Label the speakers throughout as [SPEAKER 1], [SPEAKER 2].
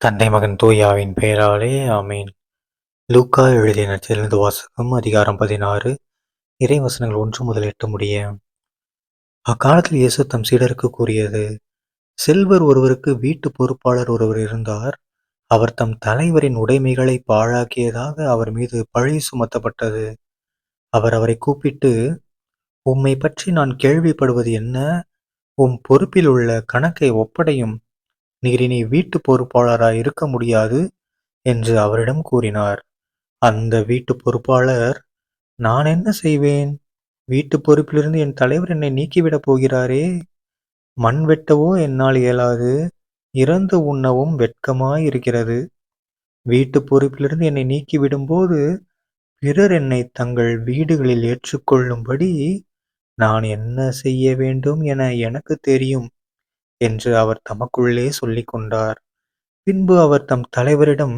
[SPEAKER 1] தந்தை மகன் தூயாவின் பெயராலே ஆமீன். லூக்கா எழுதிய நச்சிலிருந்து வாசகம் அதிகாரம் பதினாறு. இறைவசனங்கள் ஒன்று முதல் எட்டு முடிய. அக்காலத்தில் இயேசு தம் சீடருக்கு கூறியது செல்வர் ஒருவருக்கு வீட்டு பொறுப்பாளர் ஒருவர் இருந்தார். அவர் தம் தலைவரின் உடைமைகளை பாழாக்கியதாக அவர் மீது பழி சுமத்தப்பட்டது. அவர் அவரை கூப்பிட்டு உம்மை பற்றி நான் கேள்விப்படுவது என்ன? உம் பொறுப்பில் உள்ள கணக்கை ஒப்படையும். நீர் இனி வீட்டு பொறுப்பாளராய் இருக்க முடியாது என்று அவரிடம் கூறினார். அந்த வீட்டு பொறுப்பாளர் நான் என்ன செய்வேன்? வீட்டு பொறுப்பிலிருந்து என் தலைவர் என்னை நீக்கிவிடப் போகிறாரே? மண் வெட்டவோ என்னால் இயலாது. இறந்து உண்ணவும் வெட்கமாய் இருக்கிறது வீட்டு பொறுப்பிலிருந்து என்னை நீக்கிவிடும்போது பிறர் என்னை தங்கள் வீடுகளில் ஏற்றுக்கொள்ளும்படி நான் என்ன செய்ய வேண்டும் என எனக்கு தெரியும். என்று அவர் தமக்குள்ளே சொல்லிக் கொண்டார். பின்பு அவர் தம் தலைவரிடம்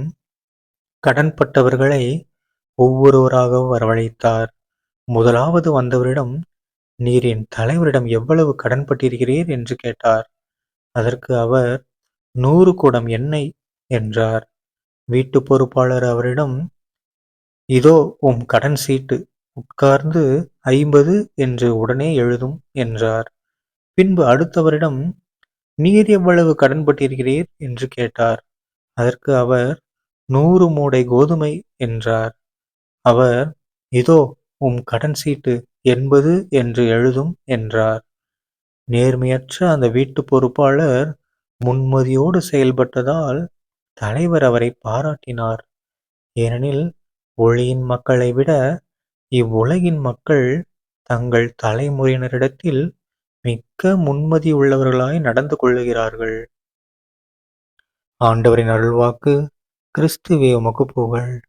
[SPEAKER 1] கடன்பட்டவர்களை ஒவ்வொருவராக வரவழைத்தார். முதலாவது வந்தவரிடம் நீர் என் தலைவரிடம் எவ்வளவு கடன்பட்டிருக்கிறீர்? என்று கேட்டார். அதற்கு அவர் நூறு குடம் எண்ணெய் என்றார். வீட்டு பொறுப்பாளர் அவரிடம் இதோ உம் கடன் சீட்டு உட்கார்ந்து ஐம்பது என்று உடனே எழுதும் என்றார். பின்பு அடுத்தவரிடம் நீர் எவ்வளவு கடன்பட்டிருக்கிறீர் என்று கேட்டார். அதற்கு அவர் நூறு மூடை கோதுமை என்றார். அவர் இதோ உம் கடன் சீட்டு எண்பது என்று எழுதும் என்றார். நேர்மையற்ற அந்த வீட்டு பொறுப்பாளர் முன்மதியோடு செயல்பட்டதால் தலைவர் அவரை பாராட்டினார். ஏனெனில் ஒளியின் மக்களை விட இவ்வுலகின் மக்கள் தங்கள் தலைமுறையினரிடத்தில் மிக்க முன்மதி உள்ளவர்களாய் நடந்து கொள்ளுகிறார்கள். ஆண்டவரின் அருள்வாக்கு கிறிஸ்துவே உமக்கு புகழ்.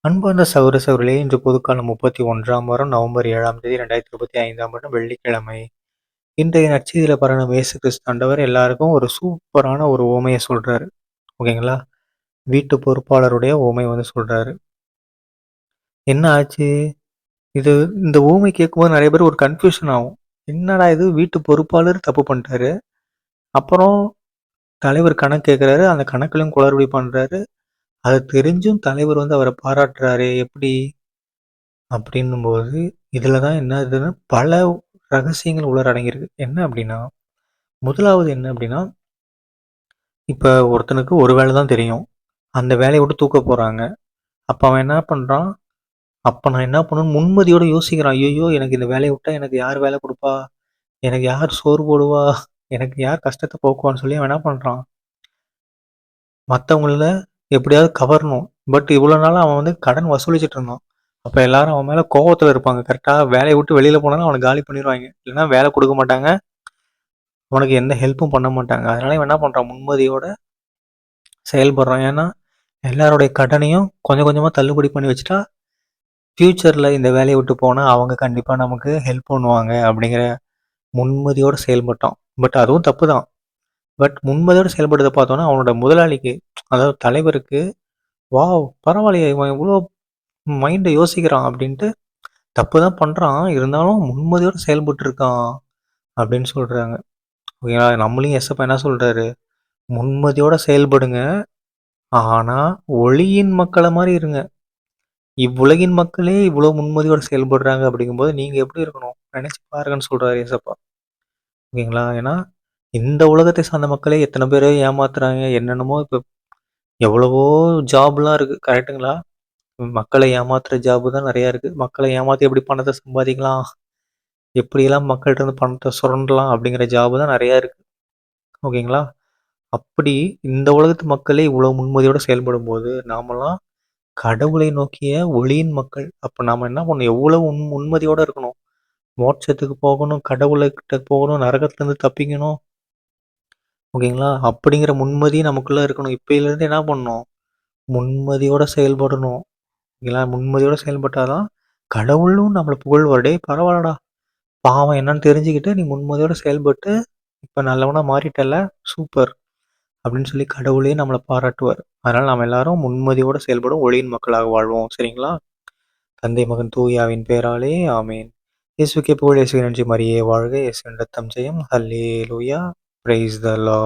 [SPEAKER 1] அன்பார்ந்த சௌர இன்று பொதுக்காலம் முப்பத்தி ஒன்றாம் வாரம் நவம்பர் ஏழாம் தேதி ரெண்டாயிரத்தி இருபத்தி ஐந்தாம் வருடம் வெள்ளிக்கிழமை. இன்றைய நச்சதியில் பரணம் இயேசு கிறிஸ்து ஆண்டவர் எல்லாருக்கும் ஒரு சூப்பரான ஒரு ஓமையை சொல்றாரு. ஓகேங்களா? வீட்டு பொறுப்பாளருடைய ஓமை வந்து சொல்றாரு. என்ன ஆச்சு? இது இந்த ஊமை கேட்கும்போது நிறைய பேர் ஒரு கன்ஃபியூஷன் ஆகும். என்னடா இது? வீட்டு பொறுப்பாளர் தப்பு பண்ணிட்டாரு. அப்புறம் தலைவர் கணக்கு கேட்குறாரு அந்த கணக்குலையும் குளறுபடி பண்ணுறாரு அதை தெரிஞ்சும் தலைவர் வந்து அவரை பாராட்டுறாரு எப்படி? அப்படின்னும்போது இதில் தான் என்ன இதுன்னு பல ரகசியங்கள் உலர் அடங்கியிருக்கு. என்ன அப்படின்னா முதலாவது என்ன அப்படின்னா இப்போ ஒருத்தனுக்கு ஒரு வேலை தான் தெரியும். அந்த வேலையை விட்டு தூக்க போகிறாங்க அப்போ அவன் என்ன பண்ணுறான் அப்போ நான் என்ன பண்ணணும்னு முன்மதியோட யோசிக்கிறான். ஐயோ எனக்கு இந்த வேலையை விட்டா எனக்கு யார் வேலை கொடுப்பா? எனக்கு யார் சோறு போடுவா? எனக்கு யார் கஷ்டத்தை போக்குவான்னு சொல்லி அவன் என்ன பண்ணுறான் மற்றவங்கள எப்படியாவது கவரணும். பட் இவ்வளோ நாள் அவன் வந்து கடன் வசூலிச்சுட்டு இருந்தான். அப்போ எல்லாரும் அவன் மேலே கோவத்தில் இருப்பாங்க. கரெக்டாக வேலையை விட்டு வெளியில் போனாலும் அவனை காலி பண்ணிடுவாங்க. இல்லைன்னா வேலை கொடுக்க மாட்டாங்க. அவனுக்கு எந்த ஹெல்ப்பும் பண்ண மாட்டாங்க. அதனால இவன் என்ன பண்ணுறான் முன்மதியோட செயல்படுறான். ஏன்னா எல்லாருடைய கடனையும் கொஞ்சம் கொஞ்சமாக தள்ளுபடி பண்ணி வச்சுட்டா ஃப்யூச்சரில் இந்த வேலையை விட்டு போனால் அவங்க கண்டிப்பாக நமக்கு ஹெல்ப் பண்ணுவாங்க அப்படிங்கிற முன்மதியோடு செயல்பட்டான் பட் அதுவும் தப்பு தான் பட் முன்மதியோடு செயல்படுறத பார்த்தோன்னா அவனோட முதலாளிக்கு அதாவது தலைவருக்கு வா பரவாயில்லையே இவன் இவ்வளோ மைண்டை யோசிக்கிறான் அப்படின்ட்டு தப்பு தான் பண்ணுறான் இருந்தாலும் முன்மதியோடு செயல்பட்டு இருக்கான் அப்படின்னு சொல்கிறாங்க ஓகேங்களா நம்மளையும் எஸ்எப்பா என்ன சொல்கிறாரு முன்மதியோடு செயல்படுங்க. ஆனால் ஒளியின் மக்களை மாதிரி இருங்க. இவ்வுலகின் மக்களே இவ்வளோ முன்மதியோட செயல்படுறாங்க அப்படிங்கும்போது நீங்கள் எப்படி இருக்கணும்? நினச்சி பாருங்கன்னு சொல்றாரு ஏசப்பா. ஓகேங்களா? ஏன்னா இந்த உலகத்தை சார்ந்த மக்களே எத்தனை பேர் ஏமாத்துறாங்க? என்னென்னமோ இப்போ எவ்வளவோ ஜாப்லாம் இருக்குது கரெக்டுங்களா மக்களை ஏமாத்துற ஜாபு தான் நிறையா இருக்குது மக்களை ஏமாற்றி எப்படி பணத்தை சம்பாதிக்கலாம்? எப்படியெல்லாம் மக்கள்கிட்ட இருந்து பணத்தை சுரண்டலாம் அப்படிங்கிற ஜாபு தான் நிறையா இருக்குது ஓகேங்களா? அப்படி இந்த உலகத்து மக்களே இவ்வளோ முன்மதியோடு செயல்படும் போது நாமெல்லாம் கடவுளை நோக்கிய ஒளியின் மக்கள். அப்ப நாம என்ன பண்ணணும்? எவ்வளவு உண் உண்மதியோட இருக்கணும். மோட்சத்துக்கு போகணும், கடவுள்கிட்ட போகணும், நரகத்துலேருந்து தப்பிக்கணும். ஓகேங்களா? அப்படிங்கிற முன்மதி நமக்குள்ள இருக்கணும். இப்பயிலேருந்து என்ன பண்ணணும்? முன்மதியோட செயல்படணும். ஓகேங்களா? முன்மதியோட செயல்பட்டா தான் கடவுளும் நம்மள புகழ்வாரு. "டேய் பரவால்லடா, பாவம் என்னன்னு தெரிஞ்சுக்கிட்டு நீ முன்மதியோட செயல்பட்டு, இப்ப நல்லவனா மாறிட்டல்ல, சூப்பர்." அப்படின்னு சொல்லி கடவுளே நம்மளை பாராட்டுவார். அதனால் நாம் எல்லாரும் முன்மதியோடு செயல்படும் ஒளியின் மக்களாக வாழ்வோம் சரிங்களா? தந்தை மகன் தூயாவின் பேராலே ஆமேன். இயேசுக்கே புகழ் இயேசு நன்றி மரியே வாழ்க இயேசு ரத்தம் செய்யும் ஹல்லே லூயா பிரைஸ் த லா